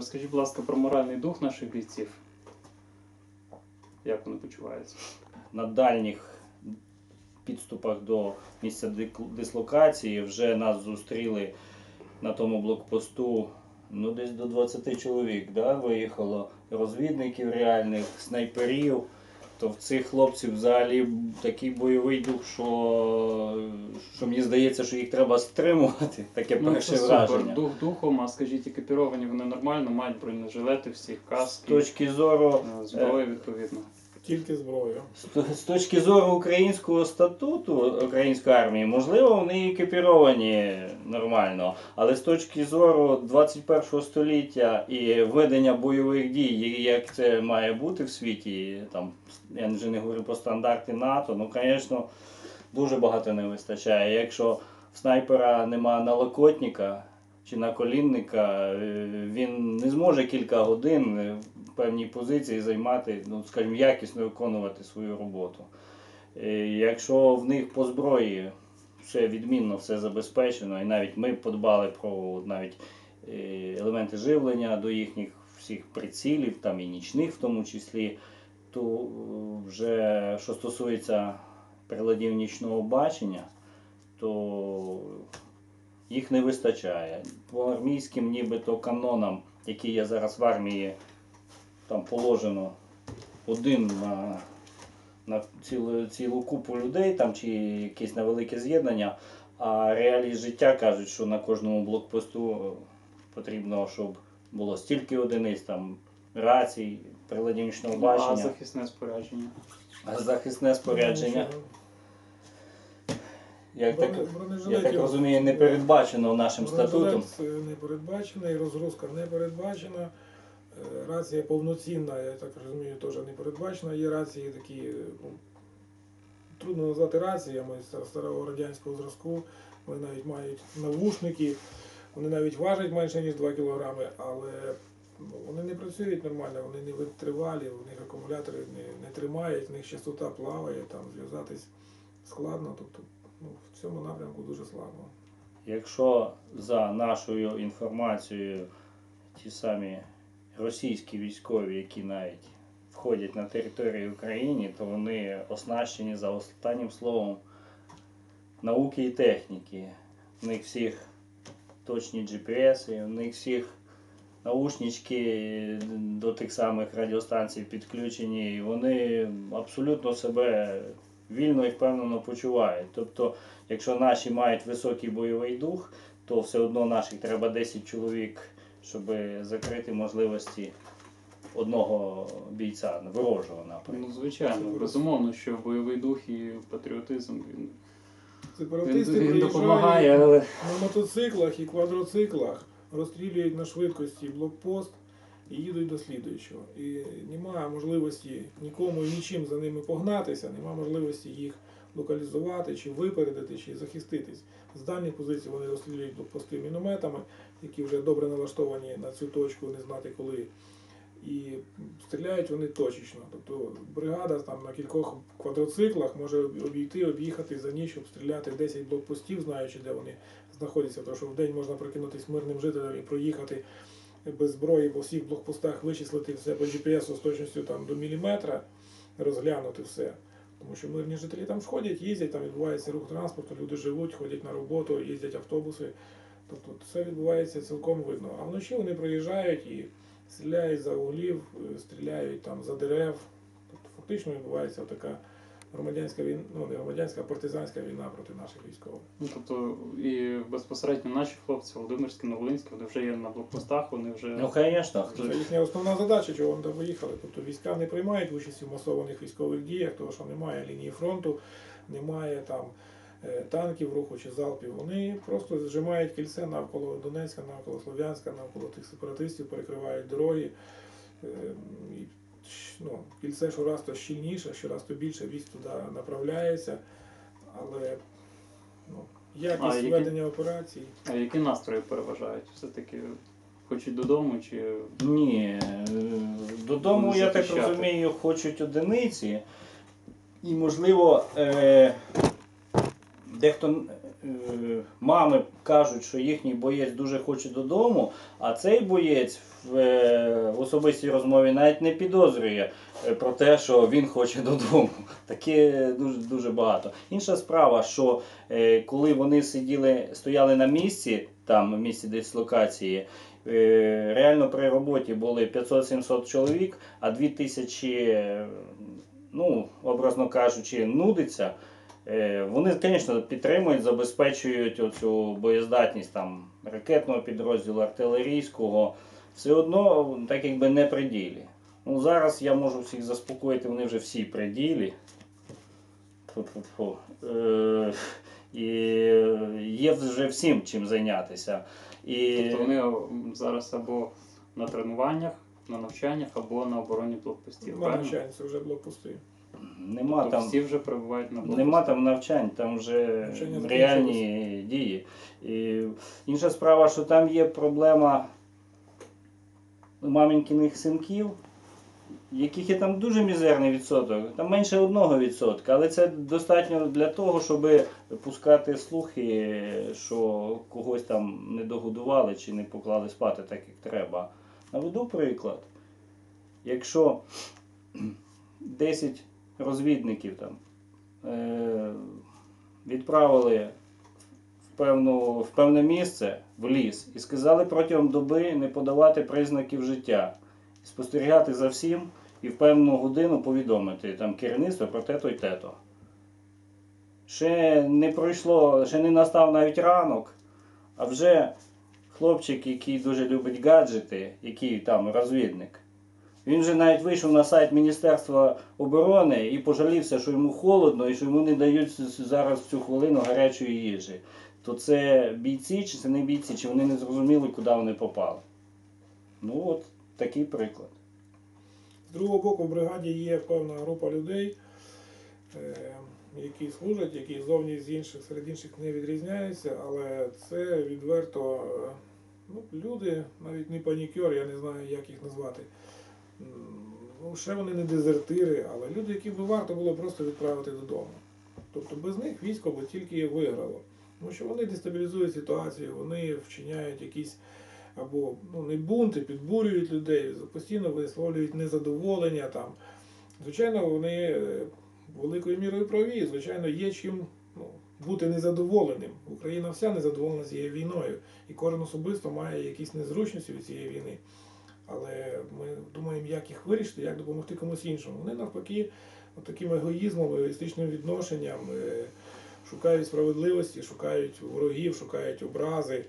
Розкажіть, будь ласка, про моральний дух наших бійців. Як вони почуваються? на дальніх підступах до місця дислокації вже нас зустріли на тому блокпосту. Ну, десь до 20 чоловік да, виїхало розвідників реальних, снайперів. То в цих хлопців взагалі такий бойовий дух, що, що мені здається, що їх треба стримувати. Таке перше Ну, це враження. супер. Дух духом, а скажіть, екіпіровані вони нормально, мають бронежилети, всі З каски, точки зору зброї відповідно. Тільки зброю. З точки зору українського статуту української армії, можливо, вони екіпіровані нормально, але з точки зору 21 століття і ведення бойових дій, як це має бути в світі, там я вже не говорю про стандарти НАТО, ну звісно, дуже багато не вистачає. Якщо в снайпера нема налокотника чи наколінника, е, він не зможе кілька годин е, в певній позиції займати, ну скажімо, якісно виконувати свою роботу. Е, Якщо в них по зброї все відмінно, все забезпечено, і навіть ми подбали про навіть елементи живлення до їхніх всіх прицілів, там і нічних в тому числі, то вже що стосується приладів нічного бачення, то їх не вистачає. По армійським нібито канонам, які є зараз в армії, там положено один на, на цілу, цілу купу людей там, чи якесь невелике з'єднання. А реалії життя кажуть, що на кожному блокпосту е, потрібно, щоб було стільки одиниць, там рацій, приладів нічного А захисне спорядження. а захисне спорядження. Як так, я так розумію, не передбачено нашим статутом. Е, не передбачений, розгрузка не передбачена. Е, Рація повноцінна, я так розумію, теж не передбачена. Є рації такі, ну, трудно назвати раціями старого радянського зразку. Вони навіть мають навушники, вони навіть важать менше, ніж 2 кг, але ну, вони не працюють нормально, вони не витривалі, у них акумулятори не, не тримають, в них частота плаває, там зв'язатись складно. Тобто ну, в цьому напрямку дуже слабо. Якщо за нашою інформацією ті самі російські військові, які навіть входять на територію України, то вони оснащені за останнім словом науки і техніки. У них всіх точні GPS, у них всіх наушнички до тих самих радіостанцій підключені, і вони абсолютно себе вільно і впевнено почувають. Тобто, якщо наші мають високий бойовий дух, то все одно наших треба 10 чоловік, щоб закрити можливості одного бійця ворожого напрямку. Ну, звичайно, безумовно, що бойовий дух і патріотизм він, Сепаратисти він допомагає, але на мотоциклах і квадроциклах, розстрілюють на швидкості блокпост і їдуть до слідуючого. І немає можливості нікому і нічим за ними погнатися, немає можливості їх локалізувати, чи випередити, чи захиститись. З дальніх позицій вони розстрілюють блокпости мінометами, які вже добре налаштовані на цю точку, не знати коли. І стріляють вони точечно. Тобто бригада там на кількох квадроциклах може обійти, об'їхати за ніч, обстріляти 10 блокпостів, знаючи, де вони знаходяться. Тому що в день можна прикинутись мирним жителям і проїхати без зброї по всіх блокпостах, вичислити все по GPS з точністю там, до міліметра, розглянути все. Тому що мирні жителі там ж ходять, їздять, там відбувається рух транспорту, люди живуть, ходять на роботу, їздять автобуси. Тобто все відбувається цілком видно. А вночі вони приїжджають і стріляють за углів, е, стріляють там за дерев. Тобто фактично відбувається така громадянська війна, ну не громадянська, а партизанська війна проти наших військових. ну, тобто і безпосередньо наші хлопці, Володимирські, Новолинські, вони вже є на блокпостах, вони вже Ну, звісно, Це їхня основна задача, чого вони там виїхали. Тобто війська не приймають участі в масованих військових діях, тому що немає лінії фронту, немає там е, танків руху чи залпів. Вони просто зжимають кільце навколо Донецька, навколо Слов'янська, навколо тих сепаратистів, перекривають дороги. Е, І, ну, кільце щораз то щільніше, щораз то більше військ туди направляється. Але ну, якість які- ведення операцій. А які настрої переважають? Все-таки хочуть додому чи Ні, е, додому, я так захищати. розумію, хочуть одиниці. І, можливо, е, дехто е, мами кажуть, що їхній боєць дуже хоче додому, а цей боєць в, е, особистій розмові навіть не підозрює е, про те, що він хоче додому. Таке дуже, дуже багато. Інша справа, що е, коли вони сиділи, стояли на місці, там в місці дислокації, реально при роботі були 500-700 чоловік, а 2000, е, ну, образно кажучи, нудиться. Е, Вони, звісно, підтримують, забезпечують оцю боєздатність там, ракетного підрозділу, артилерійського. Все одно, так якби не при ділі. Ну, зараз я можу всіх заспокоїти, вони вже всі при ділі. Е, і є вже всім чим зайнятися. І... Тобто вони зараз або на тренуваннях, на навчаннях, або на обороні блокпостів. На правильно? навчання це вже блокпости. Нема Тобто там, всі вже перебувають на блокпостах. нема там навчань, там вже Навчання реальні дії. І інша справа, що там є проблема маменькиних синків, яких є там дуже мізерний відсоток, там менше одного відсотка, але це достатньо для того, щоб пускати слухи, що когось там не догодували чи не поклали спати так, як треба. Наведу приклад. Якщо 10 розвідників там е, відправили в, певну, в певне місце, в ліс, і сказали протягом доби не подавати признаків життя, спостерігати за всім і в певну годину повідомити там керівництво про те-то й те-то. Ще не пройшло, ще не настав навіть ранок, а вже хлопчик, який дуже любить гаджети, який там розвідник, він же навіть вийшов на сайт Міністерства оборони і пожалівся, що йому холодно і що йому не дають зараз в цю хвилину гарячої їжі. То це бійці чи це не бійці, чи вони не зрозуміли, куди вони попали. Ну от такий приклад. З другого боку, в бригаді є певна група людей, е, які служать, які зовні з інших серед інших не відрізняються, але це відверто е, ну, люди, навіть не панікер, я не знаю, як їх назвати. Ну, ще вони не дезертири, але люди, які би варто було просто відправити додому. Тобто без них військо би тільки виграло. Тому що вони дестабілізують ситуацію, вони вчиняють якісь або ну, не бунти, підбурюють людей, постійно висловлюють незадоволення там. Звичайно, вони е, великою мірою праві, звичайно, є чим ну, бути незадоволеним. Україна вся незадоволена цією війною, і кожен особисто має якісь незручності від цієї війни. Але ми думаємо, як їх вирішити, як допомогти комусь іншому. Вони навпаки, таким егоїзмом, егоїстичним відношенням е, шукають справедливості, шукають ворогів, шукають образи,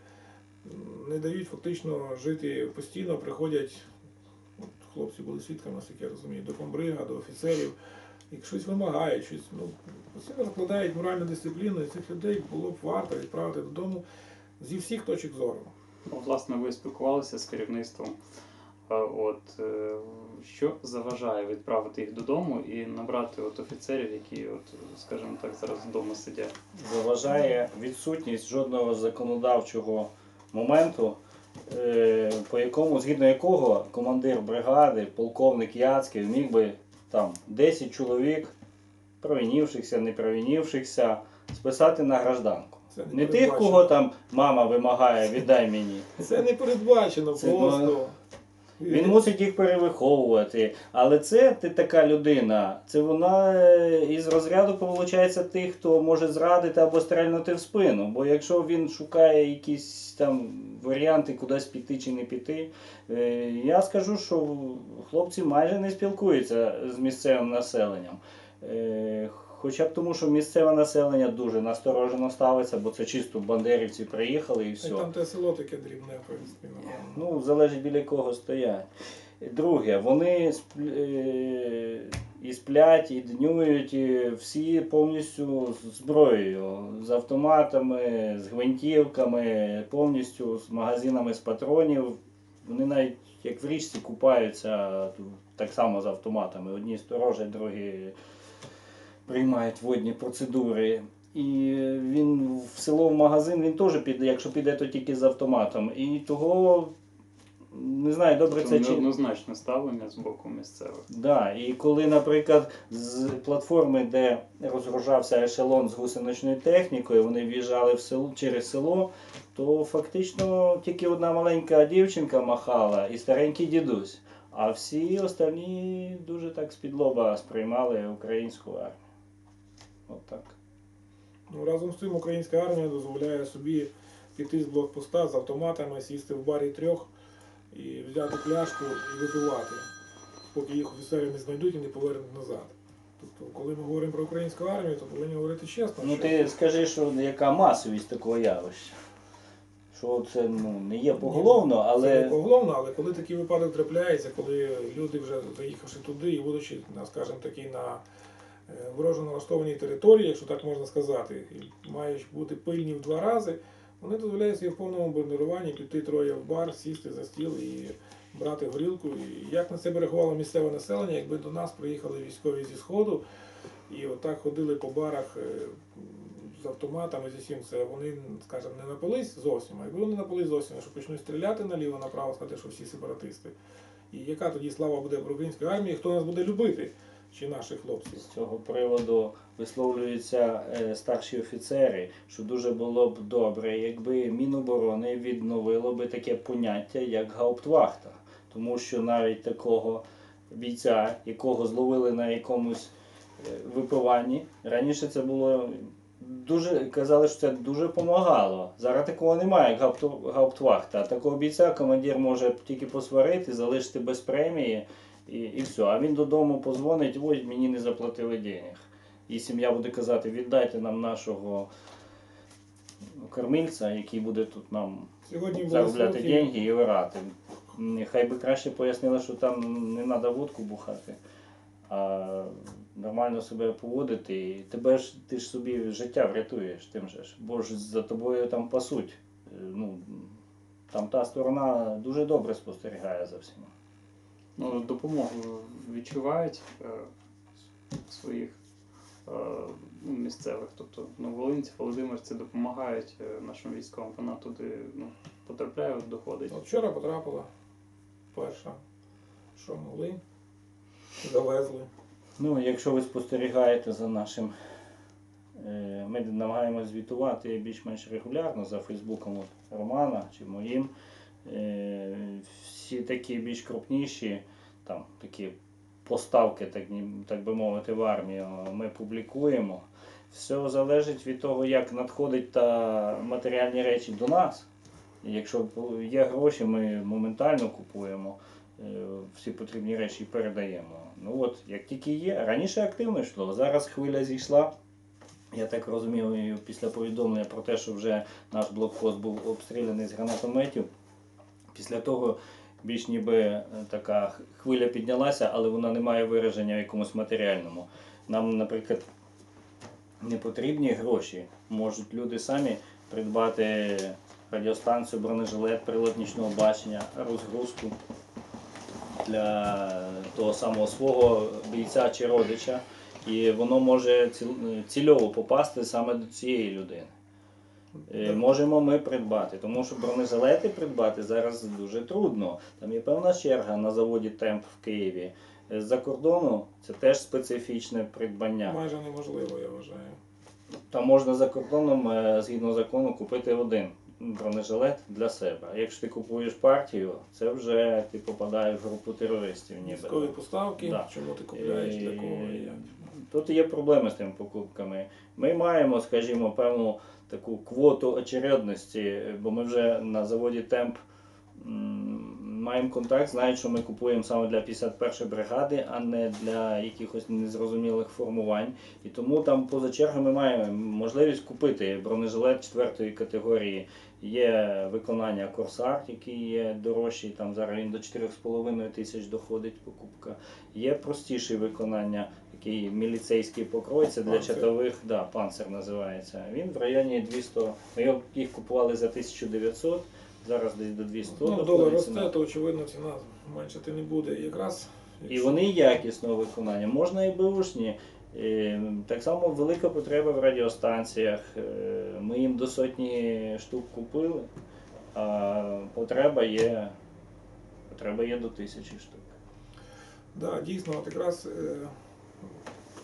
не дають фактично жити постійно, приходять, от хлопці були свідками, наскільки я розумію, до комбрига, до офіцерів, і щось вимагають, щось ну, постійно закладають моральну дисципліну, і цих людей було б варто відправити додому зі всіх точок зору. Ну, власне, ви спілкувалися з керівництвом. А От е, що заважає відправити їх додому і набрати от офіцерів, які, от, скажімо так, зараз вдома сидять. Заважає відсутність жодного законодавчого моменту, е, по якому, згідно якого командир бригади, полковник Яцький міг би там 10 чоловік, провинівшихся, не провинівшихся, списати на гражданку. Це Не тих, кого там мама вимагає, віддай мені. Це не передбачено просто. Він мусить їх перевиховувати. Але це ти така людина, це вона е, із розряду виходить тих, хто може зрадити або стрельнути в спину. Бо якщо він шукає якісь там варіанти, кудись піти чи не піти, е, я скажу, що хлопці майже не спілкуються з місцевим населенням. Е, Хоча б тому, що місцеве населення дуже насторожено ставиться, бо це чисто бандерівці приїхали і все. І там те село таке дрібне, в принципі. Ну, залежить біля кого стоять. Друге, вони е, і сплять, і днюють і всі повністю з зброєю, з автоматами, з гвинтівками, повністю з магазинами з патронів. Вони навіть як в річці купаються так само з автоматами. Одні сторожать, другі приймають водні процедури. І він в село в магазин він теж піде, якщо піде, то тільки з автоматом. І того не знаю, добре Це це чи неоднозначне ставлення з боку місцевих. Да, і коли, наприклад, з платформи, де розгружався ешелон з гусеничною технікою, вони в'їжджали в село через село, то фактично тільки одна маленька дівчинка махала і старенький дідусь. А всі остальні дуже так з-під лоба сприймали українську армію. От так. Ну, разом з тим українська армія дозволяє собі піти з блокпоста з автоматами, сісти в барі трьох і взяти пляшку і випивати, поки їх офіцери не знайдуть і не повернуть назад. Тобто, коли ми говоримо про українську армію, то повинні говорити чесно. Ну що ти скажи, що яка масовість такого явища? Що це ну, не є поголовно, Це не поголовно, але коли такий випадок трапляється, коли люди вже заїхавши туди і будучи, на, скажімо таки, на ворожо налаштованій території, якщо так можна сказати, і мають бути пильні в два рази, вони дозволяють собі в повному бронируванні піти троє в бар, сісти за стіл і брати горілку. І як на це реагувало місцеве населення, якби до нас приїхали військові зі Сходу і отак ходили по барах е, з автоматами, зі всім це вони, скажімо, не напились зовсім, а якби вони напились зовсім, що почнуть стріляти наліво направо, сказати, що всі сепаратисти. І яка тоді слава буде про української армії, хто нас буде любити, чи наших хлопців? з цього приводу висловлюються е, старші офіцери, що дуже було б добре, якби Міноборони відновило би таке поняття, як гауптвахта. Тому що навіть такого бійця, якого зловили на якомусь е, випиванні, раніше це було дуже казали, що це дуже допомагало. Зараз такого немає, як гауптвахта. Такого бійця командир може тільки посварити, залишити без премії і, і все. А він додому позвонить, ось мені не заплатили денег. І сім'я буде казати, віддайте нам нашого кормильця, який буде тут нам Сьогодні заробляти деньги і вирати. Хай би краще пояснили, що там не треба водку бухати, а нормально себе поводити. І тебе ж ти ж собі життя врятуєш тим же ж. Бо ж за тобою там пасуть. Е, Ну, там та сторона дуже добре спостерігає за всіма. Ну, допомогу відчувають е, своїх е, ну, місцевих, тобто ну, волинці, володимирці допомагають е, нашим військовим, вона туди ну, потрапляє, доходить. От вчора потрапила перша, що могли, завезли. Ну, якщо ви спостерігаєте за нашим. е, Ми намагаємося звітувати більш-менш регулярно за Фейсбуком от Романа чи моїм. Е, Всі такі більш крупніші, там такі поставки, так, так би мовити, в армію ми публікуємо. Все залежить від того, як надходить та матеріальні речі до нас. Якщо є гроші, ми моментально купуємо е, всі потрібні речі і передаємо. Ну от, як тільки є, раніше активно йшло, зараз хвиля зійшла. Я так розумію, після повідомлення про те, що вже наш блокпост був обстріляний з гранатометів. Після того більш ніби е, така хвиля піднялася, але вона не має вираження в якомусь матеріальному. Нам, наприклад, не потрібні гроші. Можуть люди самі придбати радіостанцію, бронежилет, прилад нічного бачення, розгрузку для того самого свого бійця чи родича. І воно може ціл- цільово попасти саме до цієї людини. Е, Можемо ми придбати, тому що бронежилети придбати зараз дуже трудно. Там є певна черга на заводі Темп в Києві. Е, З-за кордону це теж специфічне придбання. Майже неможливо, я вважаю. Там можна за кордоном, е, згідно закону, купити один бронежилет для себе. А якщо ти купуєш партію, це вже ти попадаєш в групу терористів. Військові Ніби. поставки, Да. чому ти купляєш, для кого і як. Тут є проблеми з тими покупками. Ми маємо, скажімо, певну таку квоту очередності, бо ми вже на заводі Темп маємо контракт, знають, що ми купуємо саме для 51-ї бригади, а не для якихось незрозумілих формувань. І тому там поза чергами маємо можливість купити бронежилет 4-ї категорії. Є виконання Корсар, який є дорожчий, там зараз він до 4,5 тисяч доходить покупка. Є простіший виконання, який міліцейський покрой, це для Панцир. чатових, да, панцир називається. Він в районі 200. Ми їх купували за 1900, зараз десь до 200. Ну, долар росте, то очевидно ціна меншати не буде. І Якраз І якщо- вони якісного виконання. Можна і беушні. Е, Так само велика потреба в радіостанціях. Е, Ми їм до сотні штук купили, а потреба є Потреба є до тисячі штук. Да, дійсно, от якраз е,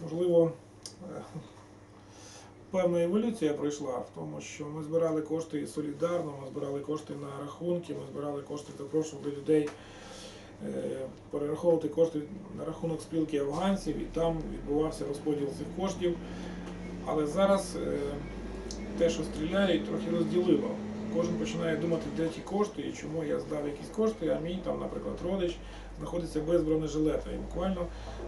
можливо е, певна еволюція пройшла в тому, що ми збирали кошти солідарно, ми збирали кошти на рахунки, ми збирали кошти, запрошували людей е, перераховувати кошти на рахунок спілки афганців, і там відбувався розподіл цих коштів. Але зараз е, те, що стріляють, трохи розділило. Кожен починає думати, де ті кошти і чому я здав якісь кошти, а мій там, наприклад, родич знаходиться без бронежилета. І буквально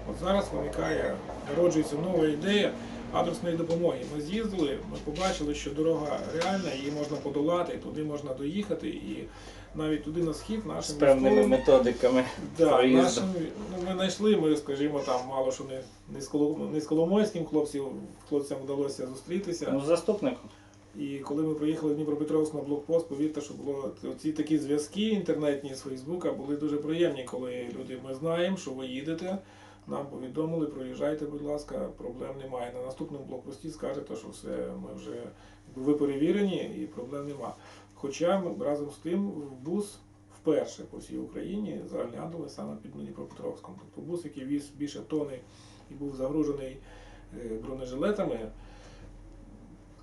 от зараз виникає, народжується нова ідея адресної допомоги. Ми з'їздили, ми побачили, що дорога реальна, її можна подолати, туди можна доїхати, і навіть туди на схід З певними військовим- методиками. Да, нашим, ну, ми знайшли, ми, скажімо, там мало що не, не, з, Коломойським хлопців, хлопцям вдалося зустрітися. Ну, з заступником. І коли ми приїхали в Дніпропетровськ на блокпост, повірте, що було ці такі зв'язки інтернетні з Фейсбука були дуже приємні, коли люди ми знаємо, що ви їдете. Нам повідомили, проїжджайте, будь ласка, проблем немає. На наступному блокпості скажете, що все, ми вже ви перевірені і проблем нема. Хоча ми разом з тим в бус вперше по всій Україні заглянули саме під Дніпропетровськом. Тобто бус, який віз більше тони і був загружений е, бронежилетами,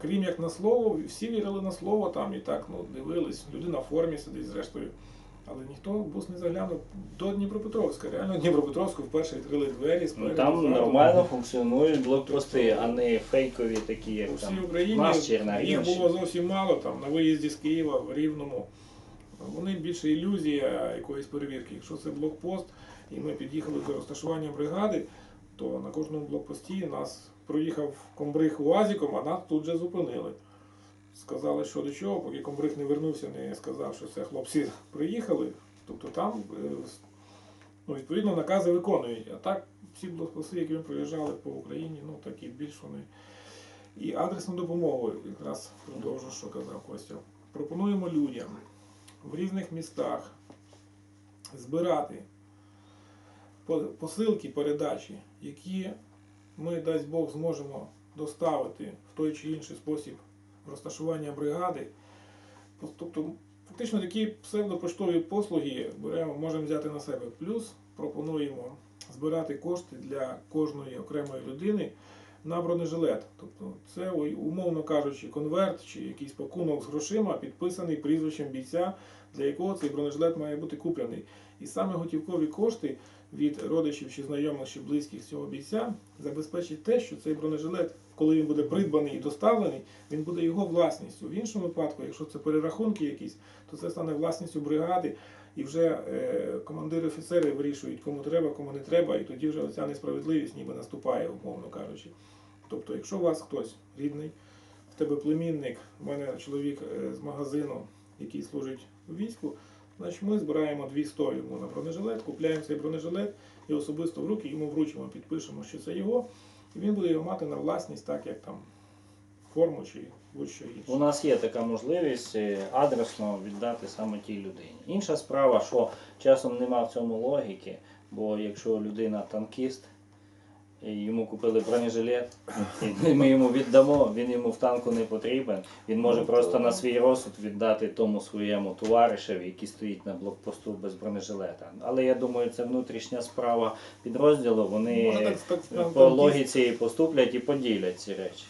крім як на слово, всі вірили на слово там і так ну, дивились. Людина в формі сидить зрештою. Але ніхто в бус не заглянув до Дніпропетровська. Реально Дніпропетровську вперше відкрили двері Ну, там ззаду. нормально функціонують блокпости, а не фейкові такі, У як всій там. Україні наш Чернігів. їх було зовсім мало там на виїзді з Києва в Рівному. Вони більше ілюзія якоїсь перевірки. Якщо це блокпост, і ми під'їхали до розташування бригади, то на кожному блокпості нас проїхав комбриг УАЗіком, а нас тут же зупинили. Сказали, що до чого, поки комбриг не вернувся, не сказав, що це хлопці приїхали. Тобто там е, ну, відповідно накази виконують. А так всі блокпости, які ми проїжджали по Україні, ну такі більш вони. І адресну допомогу, якраз продовжу, що казав Костя. Пропонуємо людям в різних містах збирати посилки, передачі, які ми, дасть Бог, зможемо доставити в той чи інший спосіб розташування бригади. Тобто, фактично такі псевдопоштові послуги беремо, можемо взяти на себе. Плюс пропонуємо збирати кошти для кожної окремої людини на бронежилет. Тобто це, умовно кажучи, конверт чи якийсь пакунок з грошима, підписаний прізвищем бійця, для якого цей бронежилет має бути куплений. І саме готівкові кошти від родичів чи знайомих чи близьких цього бійця забезпечить те, що цей бронежилет, коли він буде придбаний і доставлений, він буде його власністю. В іншому випадку, якщо це перерахунки якісь, то це стане власністю бригади, і вже е, командири офіцери вирішують, кому треба, кому не треба, і тоді вже оця несправедливість ніби наступає, умовно кажучи. Тобто, якщо у вас хтось рідний, в тебе племінник, в мене чоловік е, з магазину, який служить у війську, значить ми збираємо 200 йому на бронежилет, купляємо цей бронежилет і особисто в руки йому вручимо, підпишемо, що це його, і він буде його мати на власність, так як там форму чи будь-що інше. У нас є така можливість е, адресно віддати саме тій людині. Інша справа, що часом нема в цьому логіки, бо якщо людина танкіст, і йому купили бронежилет, і ми йому віддамо, він йому в танку не потрібен. Він може Ну, просто то- на свій розсуд віддати тому своєму товаришеві, який стоїть на блокпосту без бронежилета. Але я думаю, це внутрішня справа підрозділу. Вони Може, так, так, по логіці поступлять і поділять ці речі.